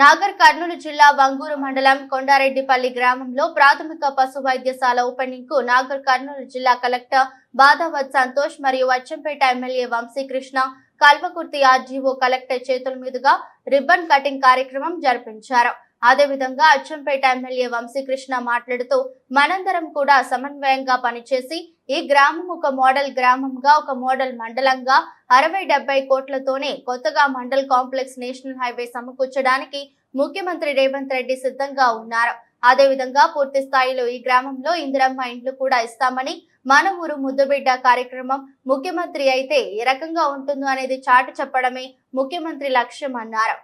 నాగర్ కర్నూలు జిల్లా వంగూరు మండలం కొండారెడ్డిపల్లి గ్రామంలో ప్రాథమిక పశు వైద్యశాల ఓపెనింగ్కు నాగర్ కర్నూలు జిల్లా కలెక్టర్ బాధావత్ సంతోష్ మరియు Achampet MLA Vamshikrishna Kalwakurthy RDO collector చేతుల మీదుగా రిబ్బన్ కటింగ్ కార్యక్రమం జరిపించారు. అదేవిధంగా అచ్చంపేట ఎమ్మెల్యే వంశీకృష్ణ మాట్లాడుతూ మనందరం కూడా సమన్వయంగా పనిచేసి ఈ గ్రామం ఒక మోడల్ గ్రామంగా ఒక మోడల్ మండలంగా అరవై డెబ్బై కోట్లతోనే కొత్తగా మండల్ కాంప్లెక్స్ నేషనల్ హైవే సమకూర్చడానికి ముఖ్యమంత్రి రేవంత్ రెడ్డి సిద్ధంగా ఉన్నారు. అదేవిధంగా పూర్తి స్థాయిలో ఈ గ్రామంలో ఇందిరమ్మ ఇండ్లు కూడా ఇస్తామని మన ఊరు ముద్దుబిడ్డ కార్యక్రమం ముఖ్యమంత్రి అయితే ఏ రకంగా ఉంటుందో అనేది చాటు చెప్పడమే ముఖ్యమంత్రి లక్ష్యం అన్నారు.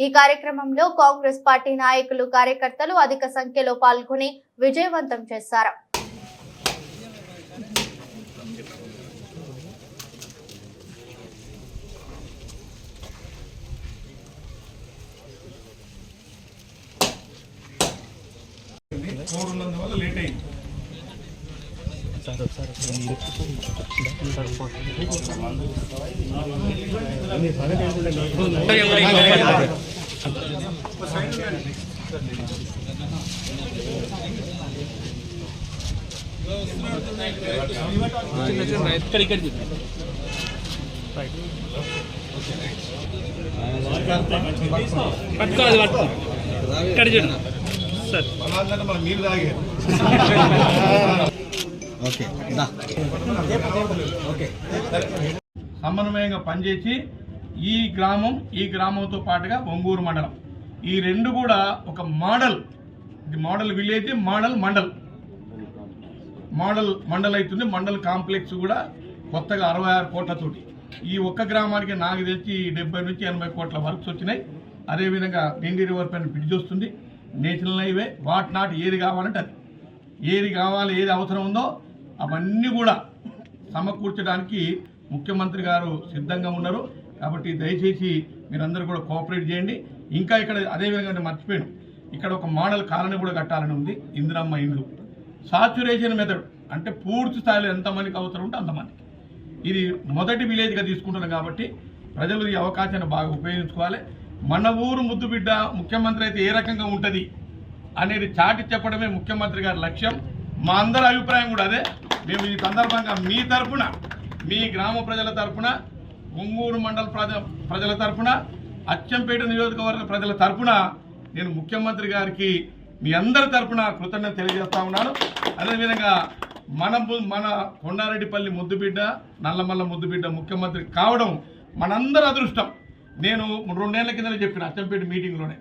ఈ కార్యక్రమంలో కాంగ్రెస్ పార్టీ నాయకులు కార్యకర్తలు అధిక సంఖ్యలో పాల్గొని విజయవంతం చేశారు. ఫోర్ ఉన్నందువల్ల లేట్ అయింది. ఇక్కడ ఇక్కడ చూపి పట్టుకోవాలి పట్టుకో. ఇక్కడ చూడండి సార్ ఓకే ఓకే. సమన్వయంగా పనిచేసి ఈ గ్రామం ఈ గ్రామంతో పాటుగా ఒంగూరు మండలం. ఈ రెండు కూడా ఒక మోడల్. ఇది model village model mandal. Model mandal అవుతుంది మండల్ కాంప్లెక్స్ కూడా కొత్తగా అరవై ఆరు కోట్లతోటి. ఈ ఒక్క గ్రామానికి నాకు తెలిసి డెబ్బై నుంచి ఎనభై కోట్ల వర్క్స్ వచ్చినాయి. అదేవిధంగా డిండి రివర్ పైన బ్రిడ్జ్ వస్తుంది. నేషనల్ హైవే వాట్ నాట్ ఏది కావాలంటే అది. ఏది కావాలి ఏది అవసరం ఉందో అవన్నీ కూడా సమకూర్చడానికి ముఖ్యమంత్రి గారు సిద్ధంగా ఉన్నారు. కాబట్టి దయచేసి మీరందరూ కూడా కోఆపరేట్ చేయండి. ఇంకా ఇక్కడ అదేవిధంగా మర్చిపోయాను. ఇక్కడ ఒక మోడల్ కాలనీ కూడా కట్టాలని ఉంది ఇందిరమ్మ ఇండ్లు సాచురేషన్ మెథడ్ అంటే పూర్తి స్థాయిలో ఎంతమందికి అవసరం ఉంటే అంతమందికి. ఇది మొదటి విలేజ్గా తీసుకుంటున్నాం కాబట్టి ప్రజలు ఈ అవకాశాన్ని బాగా ఉపయోగించుకోవాలి. మన ఊరు ముద్దు బిడ్డ ముఖ్యమంత్రి అయితే ఏ రకంగా ఉంటుంది అనేది చాటి చెప్పడమే ముఖ్యమంత్రి గారి లక్ష్యం. మా అందరి అభిప్రాయం కూడా అదే. మేము ఈ సందర్భంగా మీ తరపున మీ గ్రామ ప్రజల తరఫున ఒంగూరు మండల ప్రజ ప్రజల తరఫున అచ్చంపేట నియోజకవర్గ ప్రజల తరఫున నేను ముఖ్యమంత్రి గారికి మీ అందరి తరఫున కృతజ్ఞత తెలియజేస్తా ఉన్నాను. అదేవిధంగా మన మన కొండారెడ్డిపల్లి ముద్దుబిడ్డ నల్లమల్ల ముద్దుబిడ్డ ముఖ్యమంత్రి కావడం మనందరి అదృష్టం. నేను రెండేళ్ళ కింద చెప్పిన అచ్చంపేట మీటింగ్లోనే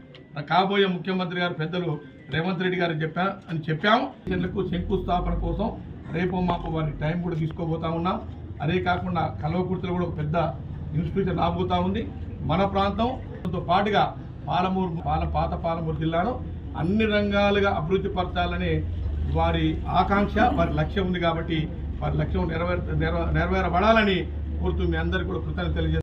కాబోయే ముఖ్యమంత్రి గారు పెద్దలు రేవంత్ రెడ్డి గారు చెప్పా అని చెప్పాము. చెట్లకు శంకుస్థాపన కోసం రేపు మాకు వారి టైం కూడా తీసుకోబోతా ఉన్నాం. అదే కాకుండా కల్వకుర్తిలో కూడా ఒక పెద్ద ఇన్స్టిట్యూషన్ రాబోతా ఉంది. మన ప్రాంతంతో పాటుగా పాలమూరు పాల పాత పాలమూరు జిల్లాను అన్ని రంగాలుగా అభివృద్ధి పరచాలని వారి ఆకాంక్ష వారి లక్ష్యం ఉంది కాబట్టి వారి లక్ష్యం నెరవేర నెరవేరబడాలని కోరుతూ మీ అందరికీ కూడా కృతజ్ఞత తెలియజేస్తాను